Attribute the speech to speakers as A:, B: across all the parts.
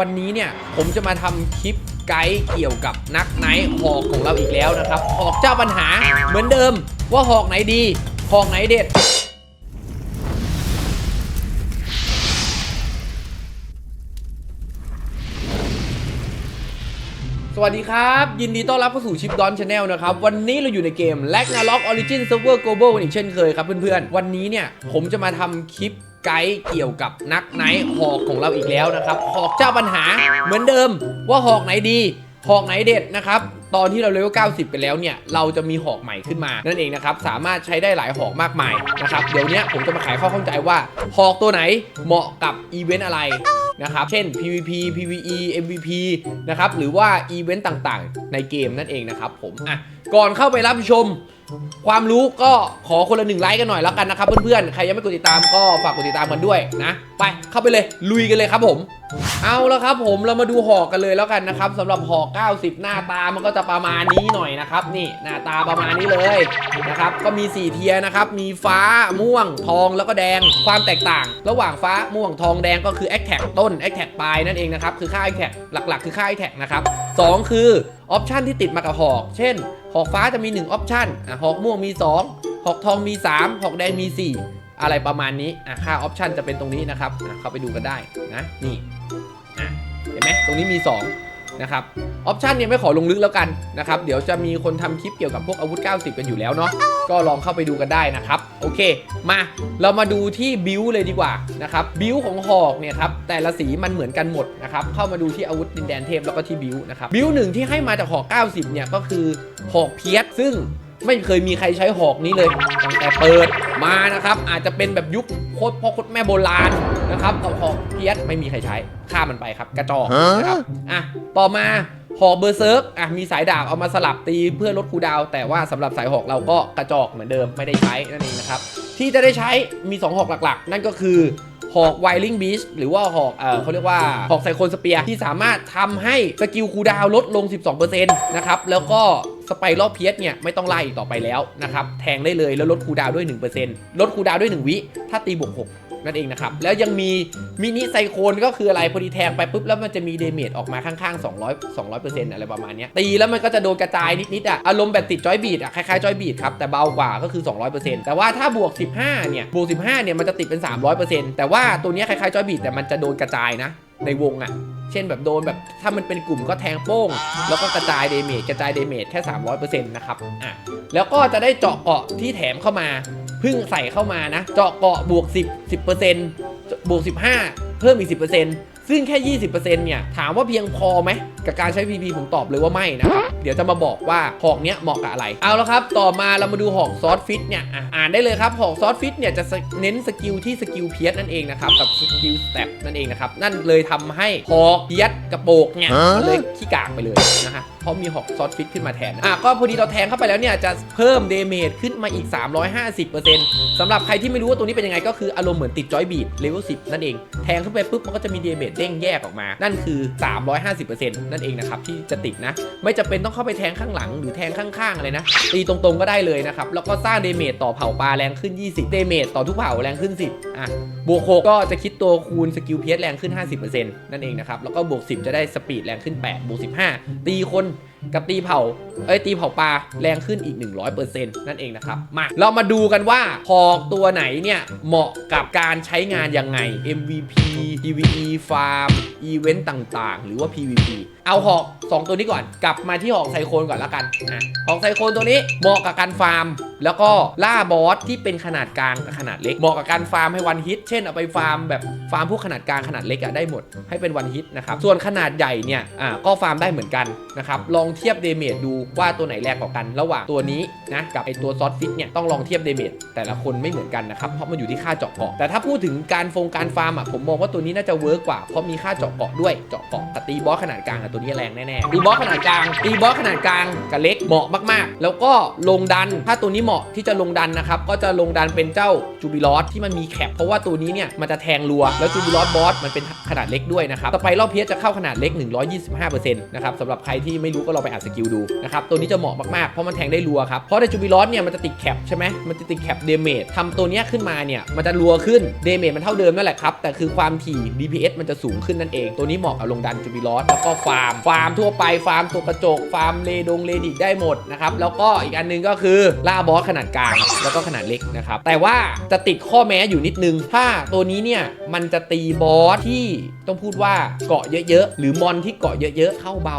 A: วันนี้เนี่ยผมจะมาทำคลิปไกด์เกี่ยวกับนักไนท์หอกของเราอีกแล้วนะครับหอกเจ้าปัญหาเหมือนเดิมว่าหอกไหนดีหอกไหนเด็ด สวัสดีครับ ยินดีต้อนรับเข้าสู่ชิปดอนชาแนลนะครับ วันนี้เราอยู่ในเกม l a g n a r o k Origin Server Global กันอีกเช่นเคยครับเพื่อนๆ วันนี้เนี่ยผมจะมาทำคลิป ไกด์เกี่ยวกับนักไนท์หอกของเราอีกแล้วนะครับ หอกเจ้าปัญหาเหมือนเดิมว่าหอกไหนดี หอกไหนเด็ดนะครับตอนที่เราเลเวล90 ไปแล้วเนี่ย เราจะมีหอกใหม่ขึ้นมา นั่นเองนะครับ สามารถใช้ได้หลายหอกมากมายนะครับ เดี๋ยวนี้ผมจะมาไขข้อข้องใจว่า หอกตัวไหนเหมาะกับอีเวนต์อะไรนะครับ เช่น PVP PVE MVP นะครับ หรือว่าอีเวนต์ต่างๆ ในเกมนั่นเองนะครับผม อะ ก่อนเข้าไปรับชม ความรู้ก็ขอคนละหนึ่งไลค์กันหน่อยแล้วกันนะครับเพื่อนๆ ใครยังไม่กดติดตามก็ฝากกดติดตามกันด้วยนะ ไปเข้าไปเลยลุยกันเลยครับผม เอาแล้วครับผมเรามาดูหอกกันเลยแล้วกันนะครับสำหรับหอก90 หน้าตามันก็จะประมาณนี้หน่อยนะครับนี่หน้าตาประมาณนี้เลยนะครับก็มี 4 เทียนะครับมีฟ้าม่วงทองแล้วก็แดงความแตกต่าง ระหว่างฟ้าม่วงทองแดงก็คือแอคแท็กต้นแอคแท็กปลายนั่นเองนะครับคือค่าแอคแท็กหลักๆ คือค่าแอคแท็กนะครับสองคือออปชันที่ติดมากับหอก เช่น หอกฟ้าจะมี1ออปชันหอกม่วงมี 2 หอกทองมี 3 หอกแดงมี 4 อะไรประมาณนี้ค่าออปชันจะเป็นตรงนี้นะครับเข้าไปดูกันได้นะนี่ เห็นไหมตรงนี้มี 2 นะครับออปชันเนี่ยไม่ขอลงลึกแล้วกันนะครับ เดี๋ยวจะมีคนทำคลิปเกี่ยวกับพวกอาวุธ 90 กันอยู่แล้วเนาะก็ลองเข้าไปดูกันได้นะครับ โอเค มาเรามาดูที่บิวเลยดีกว่านะครับบิวของหอกเนี่ยครับแต่ละสีมันเหมือนกันหมดนะครับเข้ามาดูที่อาวุธดินแดนเทพแล้วก็ที่บิวนะครับบิวหนึ่งที่ให้มาจากหอก 90 เนี่ยก็คือหอกเพียสซึ่งไม่เคยมีใครใช้หอกนี้เลยตั้งแต่เปิด มานะครับ อาจจะเป็นแบบยุคโคตรพ่อโคตรแม่โบราณนะครับกับหอกเพียสไม่มีใครใช้ข้ามมันไปครับ กระจอกนะครับอะต่อมาหอกเบอร์เซิร์กอะมีสายดาบเอามาสลับตีเพื่อลดคูลดาวน์แต่ว่าสำหรับสายหอกเราก็กระจอกเหมือนเดิมไม่ได้ใช้นั่นเองนะครับ ที่จะได้ใช้มี 2 หอกหลักๆ นั่นก็คือหอกไวลิงบีชหรือว่าหอกเออเขาเรียกว่า หอกไซโคนสเปียร์ที่สามารถทำให้สกิลคูลดาวน์ลดลง 12%นะครับ แล้วก็ส ไปรอบเพียสเนี่ยไม่ต้องไล่ต่อไปแล้วนะครับแทงได้เลยแล้วลดคูดาวน์ด้วย 1%ลดคูดาวด้วย 1 วิ ถ้าตีบวก6นั่นเองนะครับแล้วยังมีมินิไซโคนก็คืออะไรพอดีแทงไปปุ๊บแล้วมันจะมีเดเมจออกมาข้างๆ 200 200%อะไรประมาณนี้ตีแล้วมันก็จะโดนกระจายนิดๆอะอารมณ์แบบติดจอยบีดอะคล้ายๆจอยบีดครับแต่เบากว่าก็คือ 200%แต่ว่าถ้าบวก 15เนี่ยบวก 15เนี่ยมันจะติดเป็น 300%แต่ว่าตัวนี้คล้ายๆจอยบีดแต่มันจะโดนกระจายนะ ในวงอะ เช่นแบบโดนแบบถ้ามันเป็นกลุ่มก็แทงโป้ง แล้วก็กระจายเดเมจกระจายเดเมจแค่ 300%นะครับอะแล้วก็จะได้เจาะเกาะที่แถมเข้ามาเพิ่งใส่เข้ามานะ เจาะเกาะบวก 10 10%บวก 15 เพิ่มอีก 10%ซึ่งแค่ 20%เนี่ยถามว่าเพียงพอไหม กับการใช้ PP ผมตอบเลยว่าไม่นะครับเดี๋ยวจะมาบอกว่าหอกเนี้ยเหมาะกับอะไร เอาแล้วครับต่อมาเรามาดูหอกซอสฟิตเนี่ยอะอ่านได้เลยครับหอกซอสฟิตเนี่ยจะเน้นสกิลที่สกิลเพียสนั่นเองนะครับกับสกิลสเต็ปนั่นเองนะครับนั่นเลยทำให้หอกเพียสกระโปกเนี่ยมันเลยขี้กากไปเลยนะฮะเพราะมีหอกซอสฟิตขึ้นมาแทนอะก็พอดีเราแทงเข้าไปแล้วเนี่ยจะเพิ่มเดเมจขึ้นมาอีก 350%สำหรับใครที่ไม่รู้ว่าตัวนี้เป็นยังไงก็คืออารมณ์เหมือนติดจอยบีดเลเวล10 นั่นเอง แทงขึ้นไปปุ๊บมันก็จะมีเดเมจเด้งแยกออกมา นั่นคือ 350%นั่นเองนะครับที่จะติดนะ ไม่จำเป็นต้องเข้าไปแทงข้างหลังหรือแทงข้างๆอะไรนะ ตีตรงๆก็ได้เลยนะครับ แล้วก็สร้างเดเมจต่อเผ่าปลาแรงขึ้น 20 เดเมจต่อทุกเผ่าแรงขึ้น 10อะบวก6ก็จะคิดตัวคูณสกิลเพียสแรงขึ้น 50%นั่นเองนะครับแล้วก็บวก 10 จะได้สปีดแรงขึ้น 8 บวก 15 ตีคน กับตีเผา เอ้ยตีเผาปลาแรงขึ้นอีก 100%นั่นเองนะครับ มาเรามาดูกันว่าหอกตัวไหนเนี่ย เหมาะกับการใช้งานยังไง MVP PVE Farm อีเวนต์ต่างๆ หรือว่า PVP เอาหอก 2 ตัวนี้ก่อน กลับมาที่หอกไซโคนก่อนละกันอะหอกไซโคนตัวนี้เหมาะกับการฟาร์ม แล้วก็ล่าบอสที่เป็นขนาดกลางกับขนาดเล็กเหมาะกับการฟาร์มให้วันฮิต เช่นเอาไปฟาร์มแบบฟาร์มพวกขนาดกลางขนาดเล็กอะได้หมดให้เป็นวันฮิตนะครับส่วนขนาดใหญ่เนี่ยอ่าก็ฟาร์มได้เหมือนกันนะครับลองเทียบเดเมจดูว่าตัวไหนแรงกว่ากัน ระหว่างตัวนี้นะกับไอตัวซอสฟิตเนี่ยต้องลองเทียบเดเมจแต่ละคนไม่เหมือนกันนะครับเพราะมันอยู่ที่ค่าเจาะเกาะแต่ถ้าพูดถึงการฟงการฟาร์มอะผมมองว่าตัวนี้น่าจะเวิร์กกว่าเพราะมีค่าเจาะเกาะด้วยเจาะเกาะตีบอสขนาดกลางอะตัวนี้แรงแน่ตีบอสขนาดกลางตีบอสขนาดกลางกับเล็กเหมาะมากๆ แล้วก็ลงดันถ้าตัวนี้เหมาะที่จะลงดันนะครับก็จะลงดันเป็นเจ้าจูบิลอสที่มันมีแคปเพราะว่าตัวนี้เนี่ยมันจะแทงรัวแล้วจูบิลอสบอสมันเป็นขนาดเล็กด้วยนะครับต่อไปรอบเพียจะเข้าขนาดเล็ก 125%นะครับสำหรับใครที่ไม่รู้ก็ลองไปอ่านสกิลดูนะครับตัวนี้จะเหมาะมากๆเพราะมันแทงได้รัวครับเพราะในจูบิลอสเนี่ยมันจะติดแคปใช่ไหมมันจะติดแคปเดเมจทำตัวนี้ขึ้นมาเนี่ยมันจะรัวขึ้นเดเมจมันเท่าเดิมนั่นแหละครับแต่คือความถี่ DPS มันจะสูงขึ้นนั่นเอง ตัวนี้เหมาะกับลงดันจูบิลอสแล้วก็ฟาร์มฟาร์มทั่วไปฟาร์มตัวกระจก ฟาร์มเลดงเลดิได้หมดนะครับแล้วก็อีกอันหนึงก็คือล่าบอสขนาดกลางแล้วก็ขนาดเล็กนะครับแต่ว่าจะติดข้อแม้อยู่นิดนึง ถ้าตัวนี้เนี่ยมันจะตีบอสที่ต้องพูดว่าเกาะเยอะๆ หรือมอนที่เกาะเยอะๆ เข้าเบา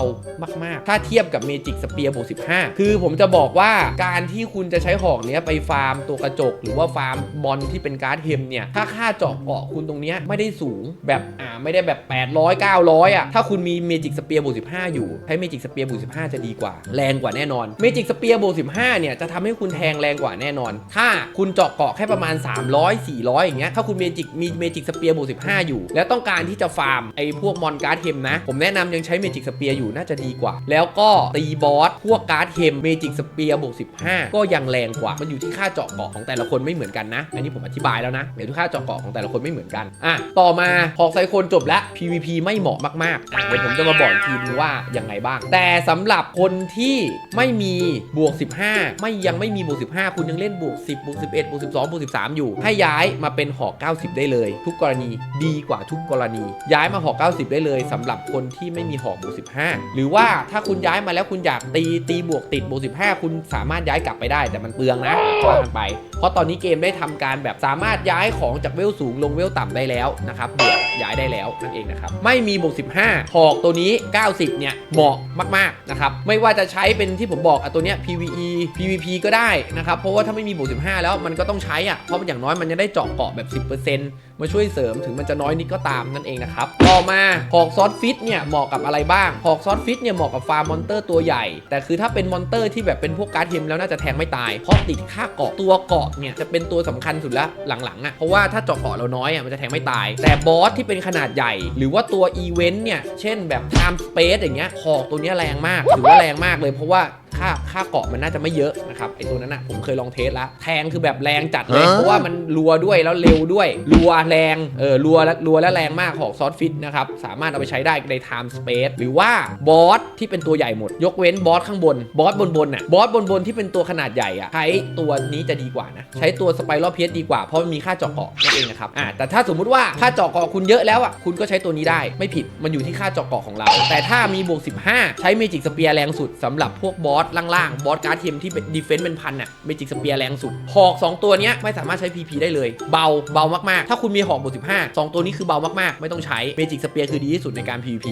A: มากๆ ถ้าเทียบกับเมจิกสเปียร์บวก15คือผมจะบอกว่าการที่คุณจะใช้หอกเนี้ยไปฟาร์มตัวกระจก หรือว่าฟาร์มบอลที่เป็นการ์ดเฮมเนี่ย ถ้าค่าเจาะเกาะคุณตรงเนี้ยไม่ได้สูงแบบอ่าไม่ได้แบบ 800 900 อะ ถ้าคุณมีเมจิกสเปียร์บวก15อยู่ ใช้เมจิกสเปียร์บวก15จะดีกว่า แรงกว่าแน่นอนเมจิกสเปียร์บวก15เนี่ยจะทำให้คุณแทงแรงกว่าแน่นอน ถ้าคุณเจาะเกาะแค่ประมาณ 300 400 อย่างเงี้ยถ้าคุณเมจิกมีเมจิกสเปียร์บวก15อยู่ แล้วต้องการที่จะฟาร์มไอ้พวกมอนการ์ดเฮมนะ ผมแนะนำยังใช้เมจิกสเปียร์อยู่น่าจะดีกว่า แล้วก็ตีบอสพวกการ์ดเฮมเมจิกสเปียร์บวก15 ก็ยังแรงกว่า มันอยู่ที่ค่าเจาะเกาะของแต่ละคนไม่เหมือนกันนะ อันนี้ผมอธิบายแล้วนะเดี๋ยวค่าเจาะเกาะของแต่ละคนไม่เหมือนกันอะต่อมาหอกไซโคนจบแล้ว PVP ไม่เหมาะมากๆเดี๋ยวผมจะมาบอกทีนึงว่ายังไงบ้าง แต่สำหรับคนที่ไม่มีบวก 15 ไม่ยังไม่มีบวก 15 คุณยังเล่นบวก 10บวก11บวก12บวก13 อยู่ ให้ย้ายมาเป็นหอก90 ได้เลย ทุกกรณีดีกว่าทุกกรณีย้ายมาหอก90 ได้เลยสำหรับคนที่ไม่มีหอกบวก15 หรือว่าถ้าคุณย้ายมาแล้วคุณอยากตีตีบวกติดบวก15 คุณสามารถย้ายกลับไปได้แต่มันเปลืองนะว่ากันไป เพราะตอนนี้เกมได้ทำการแบบสามารถย้ายของจากเวลสูงลงเวลต่ำได้แล้วนะครับบวกย้ายได้แล้วนั่นเองนะครับไม่มีบวก15 หอกตัวนี้ 90 เนี่ยเหมาะมากๆนะครับไม่ว่าจะใช้เป็นที่ผมบอกอะตัวเนี้ย PVE PVP ก็ได้นะครับเพราะว่าถ้าไม่มีบวก15 แล้วมันก็ต้องใช้อะเพราะมันอย่างน้อยมันจะได้เจาะเกาะแบบ 10% มาช่วยเสริมถึงมันจะน้อยนิดก็ตามนั่นเองนะครับ ต่อมาหอกซอสฟิตเนี่ยเหมาะกับอะไรบ้างหอกซอสฟิตเนี่ยเหมาะกับฟาร์มมอนเตอร์ตัวใหญ่ แต่คือถ้าเป็นมอนเตอร์ที่แบบเป็นพวกการ์ดเทมแล้วน่าจะแทงไม่ตาย เพราะติดค่าเกาะตัวเกาะเนี่ยจะเป็นตัวสำคัญสุดละหลังๆอะเพราะว่าถ้าเจาะเกาะเราน้อยอะมันจะแทงไม่ตาย แต่บอสที่เป็นขนาดใหญ่ หรือว่าตัวอีเวนต์เนี่ยเช่นแบบ time space อย่างเงี้ยหอกตัวเนี้ยแรงมากถือว่าแรงมากเลยเพราะว่า ค่าค่าเกาะมันน่าจะไม่เยอะนะครับไอตัวนั้นอะผมเคยลองเทสแล้วแทงคือแบบแรงจัดเลยเพราะว่ามันรัวด้วยแล้วเร็วด้วยรัวแรงเออรัวและรัวและแรงมากหอกซอสฟิตนะครับสามารถเอาไปใช้ได้ใน time space หรือว่าบอสที่เป็นตัวใหญ่หมด ยกเว้นบอสข้างบนบอสบนบนน่ะบอสบนบนที่เป็นตัวขนาดใหญ่อะใช้ตัวนี้จะดีกว่านะใช้ตัวสไปรัลเพสดีกว่าเพราะมันมีค่าเจาะเกาะนั่นเองนะครับอ่าแต่ถ้าสมมุติว่าค่าเจาะเกาะคุณเยอะแล้วอะคุณก็ใช้ตัวนี้ได้ไม่ผิดมันอยู่ที่ค่าเจาะเกาะของเรา แต่ถ้ามีบวก 15 ใช้เมจิกสเปียร์แรงสุดสำหรับพวกบอสล่างๆ บอสการ์ดเทียมที่ดีเฟนซ์เป็นพันน่ะเมจิกสเปียร์แรงสุด หอก 2 ตัวเนี้ยไม่สามารถใช้ PP ได้เลย เบาเบามากๆ ถ้าคุณมีหอกบท15 2 ตัวนี้คือเบามากๆ ไม่ต้องใช้เมจิกสเปียร์คือดีที่สุดในการ PVP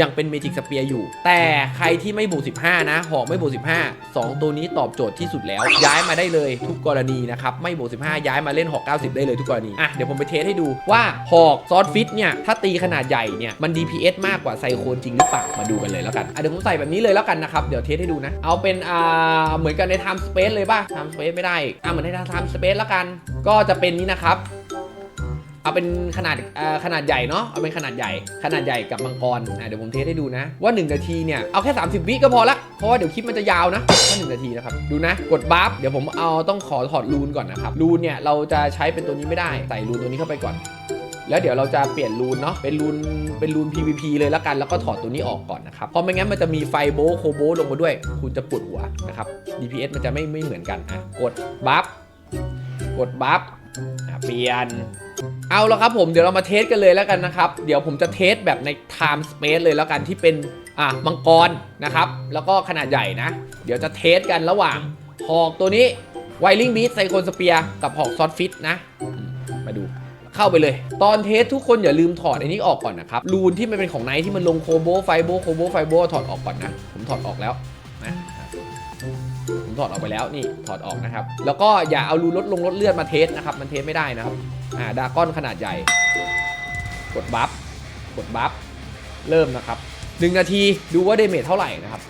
A: ยังเป็นเมจิกสเปียร์อยู่ แต่ใครที่ไม่บวก15 นะหอกไม่บวก15 2 ตัวนี้ตอบโจทย์ที่สุดแล้ว ย้ายมาได้เลยทุกกรณีนะครับ ไม่บวก15 ย้ายมาเล่นหอก 90 ได้เลยทุกกรณี อะ เดี๋ยวผมไปเทสให้ดูว่าหอกซอสฟิตเนี่ย ถ้าตีขนาดใหญ่เนี่ย มัน DPS มากกว่าไซโคนจริงหรือเปล่า มาดูกันเลยแล้วกัน อะ เดี๋ยวผมใส่แบบนี้เลยแล้วกันนะครับ เดี๋ยวเทสให้ดูนะ เอาเป็นอ่าเหมือนกันใน time space เลยป่ะ time space ไม่ได้อีกอะเหมือนใน time space แล้วกัน ก็จะเป็นนี้นะครับ เอาเป็นขนาดขนาดใหญ่เนาะเอาเป็นขนาดใหญ่ ขนาดใหญ่กับมังกรอะเดี๋ยวผมเทสให้ดูนะ ว่า 1 นาทีเนี่ยเอาแค่ 30 วิก็พอละเพราะว่าเดี๋ยวคลิปมันจะยาวนะแค่1นาทีนะครับดูนะกดบัฟเดี๋ยวผมเอาต้องขอถอดรูนก่อนนะครับรูนเนี่ยเราจะใช้เป็นตัวนี้ไม่ได้ใส่รูนตัวนี้เข้าไปก่อนแล้วเดี๋ยวเราจะเปลี่ยนรูนเนาะเป็นรูนเป็นรูน PVP เลยแล้วกันแล้วก็ถอดตัวนี้ออกก่อนนะครับเพราะไม่งั้นมันจะมีไฟโบโคโบลงมาด้วย คุณจะปวดหัวนะครับ DPS มันจะไม่ไม่เหมือนกันอะกดบัฟกดบัฟเปลี่ยน เอาแล้วครับผมเดี๋ยวเรามาเทสกันเลยแล้วกันนะครับ เดี๋ยวผมจะเทสแบบใน time space เลยแล้วกันที่เป็นอะมังกรนะครับ แล้วก็ขนาดใหญ่นะ เดี๋ยวจะเทสกันระหว่างหอกตัวนี้ไวลิงบีทไซโคนสเปียกับหอกซอสฟิตนะ มาดูเข้าไปเลย ตอนเทสทุกคนอย่าลืมถอดอันนี้ออกก่อนนะครับ รูนที่มันเป็นของไนท์ที่มันลงโคโบไฟโบโคโบไฟโบถอดออกก่อนนะ ผมถอดออกแล้วนะ ถอดออกไปแล้วนี่ถอดออกนะครับ แล้วก็อย่าเอารูลดลงลดเลือดมาเทสนะครับ มันเทสไม่ได้นะครับ อ่าดากอนขนาดใหญ่ กดบัฟ กดบัฟ เริ่มนะครับหนึ่งนาทีดูว่าเดเมจเท่าไหร่นะครับ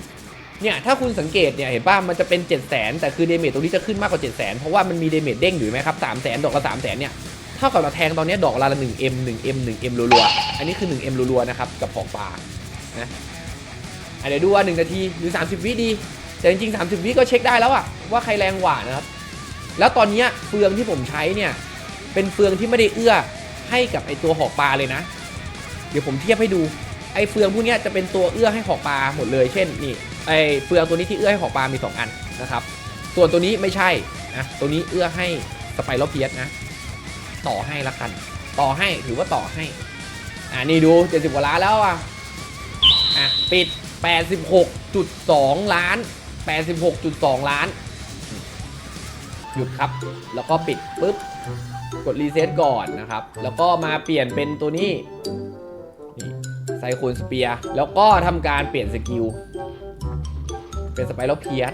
A: เนี่ยถ้าคุณสังเกตเนี่ยเห็นป่ะมันจะเป็น 7 0 0 0 0 0 แต่คือเดเมจตรงนี้จะขึ้นมากกว่า 7 0 0 0 0 เพราะว่ามันมีเดเมจเด้งอยู่ไหมครับ3 0 0 0 0 0 ดอกละ3 0 0 0 0 เนี่ยเท่ากับเราแทงตอนนี้ดอกละละ 1M 1M 1M รัวๆ อันนี้คือ 1M รัวๆนะครับกับของปลานะอะเดี๋ยวดูว่า 1 นาทีหรือ 30 วิดี แต่จริงๆ 30 วิก็เช็คได้แล้วอะว่าใครแรงกว่านะครับ แล้วตอนเนี้ยเฟืองที่ผมใช้เนี่ย เป็นเฟืองที่ไม่ได้เอื้อให้กับไอตัวหอกปลาเลยนะ เดี๋ยวผมเทียบให้ดู ไอเฟืองพวกเนี้ยจะเป็นตัวเอื้อให้หอกปลาหมดเลย เช่นนี่ ไอเฟืองตัวนี้ที่เอื้อให้หอกปลา มี 2 อันนะครับ ส่วนตัวนี้ไม่ใช่นะ ตัวนี้เอื้อให้สไปรัลเพียสนะ ต่อให้ละกัน ต่อให้ถือว่าต่อให้ อ่านี่ดู70กว่าล้านแล้วอะ อะปิด 86.2 ล้าน 86.2 ล้าน หยุดครับ แล้วก็ปิดปุ๊บ กดรีเซ็ตก่อนนะครับ แล้วก็มาเปลี่ยนเป็นตัวนี้ นี่ไซโคนสเปียร์ แล้วก็ทำการเปลี่ยนสกิล เป็นสไปรัลเพียร์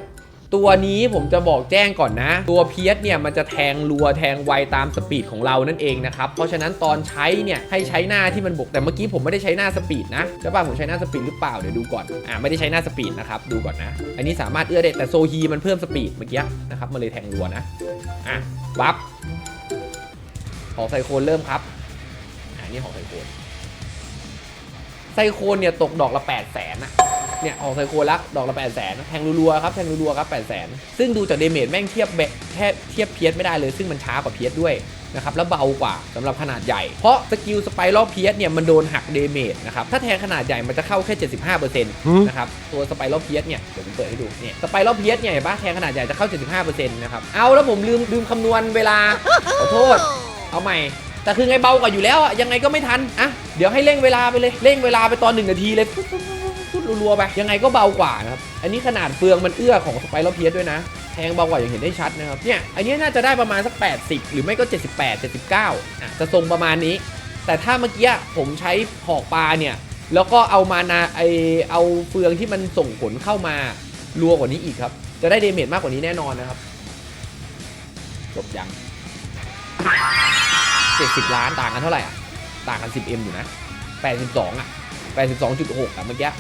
A: ตัวนี้ผมจะบอกแจ้งก่อนนะ ตัวเพียสเนี่ยมันจะแทงรัวแทงไวตามสปีดของเรานั่นเองนะครับ เพราะฉะนั้นตอนใช้เนี่ยให้ใช้หน้าที่มันบวกแต่เมื่อกี้ผมไม่ได้ใช้หน้าสปีดนะใช่ป่ะผมใช้หน้าสปีดหรือเปล่าเดี๋ยวดูก่อนอ่าไม่ได้ใช้หน้าสปีดนะครับดูก่อนนะ อันนี้สามารถเอื้อได้แต่โซฮีมันเพิ่มสปีดเมื่อกี้นะครับมันเลยแทงรัวนะอะวับของไซโคนเริ่มครับอ่านี่ของไซโคนไซโคนเนี่ยตกดอกละ 8 0 0แสนนะ เนี่ยออกไซโคนละดอกละ8 0 0แสนแทงรัวๆครับแทงรัวๆครับ8 0 0แสนซึ่งดูจากเดเมจแม่งเทียบแบะแทบเทียบเพียสไม่ได้เลย ซึ่งมันช้ากว่าเพียสด้วยนะครับแล้วเบากว่าสำหรับขนาดใหญ่ เพราะสกิลสไปรัลเพียสเนี่ยมันโดนหักเดเมจนะครับถ้าแทงขนาดใหญ่มันจะเข้าแค่ 75%นะครับตัวสไปรัลเพียสเนี่ยเดี๋ยวผมเปิดให้ดูเนี่ยสไปรัลเพียสเนี่ยเห็นปะแทงขนาดใหญ่จะเข้า 75%นะครับเอาแล้วผมลืมลืมคำนวณเวลาขอโทษเอาใหม่แต่คือไงเบากว่าอยู่แล้วอะยังไงก็ไม่ทันอะเดี๋ยวให้เร่งเวลาไปเลยเร่งเวลาไปตอนหนึ่งนาทีเลย พูดรัวๆไปยังไงก็เบากว่านะครับ อันนี้ขนาดเฟืองมันเอื้อของสไปรัลเพียสด้วยนะแทงเบากว่าอย่างเห็นได้ชัดนะครับเนี่ยอันนี้น่าจะได้ประมาณสัก 80 หรือไม่ก็ 78 79อะจะทรงประมาณนี้ แต่ถ้าเมื่อกี้ผมใช้หอกปลาเนี่ยแล้วก็เอามานาไอเอาเฟืองที่มันส่งผลเข้ามารัวกว่านี้อีกครับ จะได้เดเมจมากกว่านี้แน่นอนนะครับจบยัง70 ล้านต่างกันเท่าไหร่อะต่างกัน 10M อยู่นะ82อะ82.6อะเมื่อกี้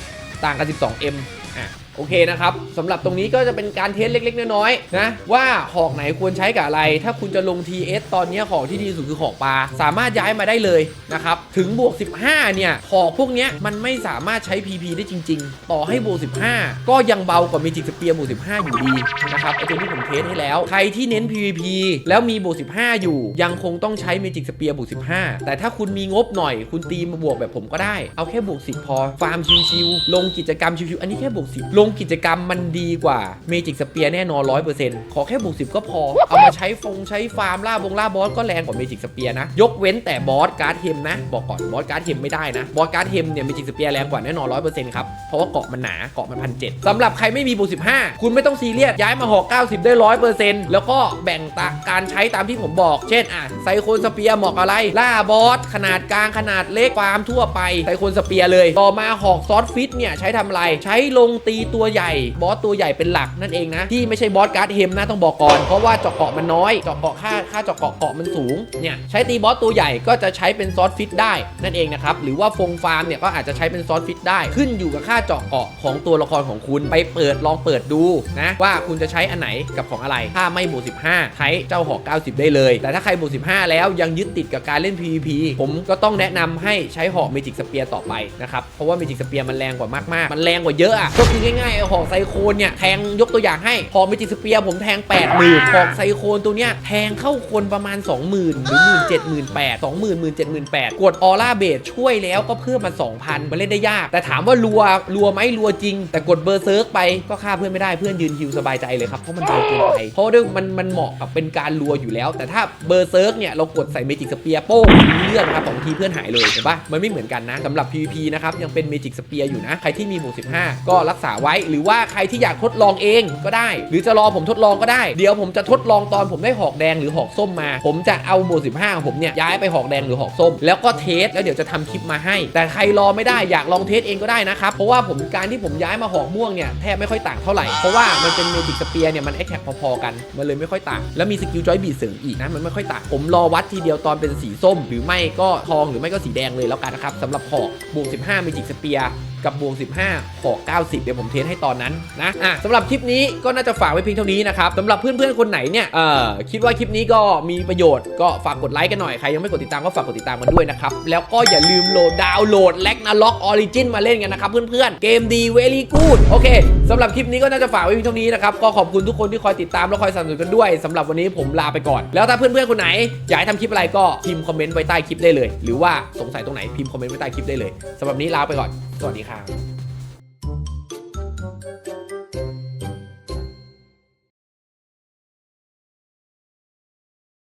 A: ต่างกัน 12M อะ โอเคนะครับสำหรับตรงนี้ก็จะเป็นการเทสเล็ก ๆ น้อยๆนะว่าหอกไหนควรใช้กับอะไร ถ้าคุณจะลง TS ตอนนี้หอกที่ดีสุดคือหอกปลาสามารถย้ายมาได้เลยนะครับถึงบวก 15 เนี่ยหอกพวกนี้มันไม่สามารถใช้ PP ได้จริง ๆ ต่อให้บวก 15 ก็ยังเบากว่า Magic Spear บวก 15 อยู่ดีนะครับไอ้ตัวนี้ผมเทสให้แล้ว ใครที่เน้น PVP แล้วมีบวก 15 อยู่ ยังคงต้องใช้ Magic Spear บวก 15 แต่ถ้าคุณมีงบหน่อย คุณตีมาบวกแบบผมก็ได้เอาแค่บวก 10 พอฟาร์มชิวๆลงกิจกรรมชิวๆอันนี้แค่บวก 10ลงกิจกรรมมันดีกว่า Magic Spear แน่นอน100%ขอแค่บวก10ก็พอ เอามาใช้ฟงใช้ฟาร์มล่าบงล่าบอสก็แรงกว่า Magic Spear นะ ยกเว้นแต่บอสการ์ดเทมนะ บอกก่อนบอสการ์ดเทมไม่ได้นะ บอสการ์ดเทมเนี่ย Magic Spear แรงกว่าแน่นอน100%ครับ เพราะว่าเกาะมันหนาเกาะมันพันเจ็ดสำหรับใครไม่มีบวก15คุณไม่ต้องซีเรียสย้ายมาหอก90 ได้100%แล้วก็แบ่งตาการใช้ตามที่ผมบอก เช่นอะไซโคนสเปียร์เหมาะกับอะไร ล่าบอสขนาดกลางขนาดเล็กฟาร์มทั่วไปไซโคนสเปียร์เลย ต่อมาหอกซอสฟิตเนี่ยใช้ทำอะไรใช้ลงตีตัวใหญ่บอสตัวใหญ่เป็นหลักนั่นเองนะ ที่ไม่ใช่บอสการ์ดเฮมนะต้องบอกก่อน เพราะว่าเจาะเกาะมันน้อยเจาะเกาะค่าค่าเจาะเกาะเกาะมันสูงเนี่ยใช้ตีบอสตัวใหญ่ก็จะใช้เป็นซอสฟิตได้นั่นเองนะครับหรือว่าฟงฟาร์มเนี่ยก็อาจจะใช้เป็นซอสฟิตได้ ขึ้นอยู่กับค่าเจาะเกาะของตัวละครของคุณไปเปิดลองเปิดดูนะว่าคุณจะใช้อันไหนกับของอะไร ถ้าไม่บวก15 ใช้เจ้าหอก90 ได้เลย แต่ถ้าใครบวก15 แล้วยังยึดติดกับการเล่น PVP ผมก็ต้องแนะนำให้ใช้หอกเมจิกสเปียร์ต่อไปนะครับเพราะว่าเมจิกสเปียร์มันแรงกว่ามากๆ มันแรงกว่าเยอะอะก็คือง่ายๆไอ้หอกไซโคนเนี่ยแทงยกตัวอย่างให้หอกเมจิกสเปียร์ผมแทง8 0,000หอกไซโคนตัวเนี้ยแทงเข้าคนประมาณ 20,000หรือ17,800 20,000 17,800กดออร่าเบสช่วยแล้วก็เพิ่มมา2,000มันเล่นได้ยาก แต่ถามว่ารัวรัวไหมรัวจริง แต่กดเบอร์เซิร์กไปก็ฆ่าเพื่อนไม่ได้เพื่อนยืนฮิวสบายใจเลยครับเพราะมันเบาเกินไปเพราะด้วยมันมันเหมาะกับเป็นการรัวอยู่แล้ว แต่ถ้าเบอร์เซิร์กเนี่ยเรากดใส่เมจิกสเปียร์โป้งเลือดนะครับสองทีเพื่อนหายเลยเห็นปะมันไม่เหมือนกันนะสำหรับ PVP นะครับยังเป็นเมจิกสเปียร์อยู่นะใครที่มีหมู่15ก็รักษาไว้หรือว่าใครที่อยากทดลองเองก็ได้ หรือจะรอผมทดลองก็ได้ เดี๋ยวผมจะทดลองตอนผมได้หอกแดงหรือหอกส้มมา ผมจะเอาโหมู่15ของผมเนี่ยย้ายไปหอกแดงหรือหอกส้ม แล้วก็เทสแล้วเดี๋ยวจะทำคลิปมาให้ แต่ใครรอไม่ได้อยากลองเทสเองก็ได้นะครับเพราะว่าผมการที่ผมย้ายมาหอกม่วงเนี่ยแทบไม่ค่อยต่างเท่าไหร่เพราะว่ามันเป็นเมจิกสเปียร์เนี่ยมันแอคแท็กพอๆกันมันเลยไม่ค่อยต่างแล้วมีสกิลจอยบีเสริมอีกนะมันไม่ค่อยต่างผมรอวัดทีเดียวตอนเป็นสีส้ม หรือไม่ก็ทองหรือไม่ก็สีแดงเลยแล้วกันนะครับสำหรับหอกบวก15เมจิกสเปียร์ กับบวง15 ขอ 90 เดี๋ยวผมเทสให้ตอนนั้นนะอะสำหรับคลิปนี้ก็น่าจะฝากไว้เพียงเท่านี้นะครับสำหรับเพื่อนๆคนไหนเนี่ยเอ่อคิดว่าคลิปนี้ก็มีประโยชน์ก็ฝากกดไลค์กันหน่อยใครยังไม่กดติดตามก็ฝากกดติดตามกันด้วยนะครับแล้วก็อย่าลืมโหลดดาวน์โหลดแลกนาล็อกออริจินมาเล่นกันนะครับเพื่อนๆเกมดีเวลี่กูดโอเคสำหรับคลิปนี้ก็น่าจะฝากไว้เพียงเท่านี้นะครับก็ขอบคุณทุกคนที่คอยติดตามและคอยสนับสนุนกันด้วยสำหรับวันนี้ผมลาไปก่อน แล้วถ้าเพื่อนๆคนไหนอยากให้ทำคลิปอะไรก็พิมพ์คอมเมนต์ไว้ใต้คลิปได้เลย หรือว่าสงสัยตรงไหนพิมพ์คอมเมนต์ไว้ใต้คลิปได้เลยสำหรับนี้ลาไปก่อนสวัสดีครับ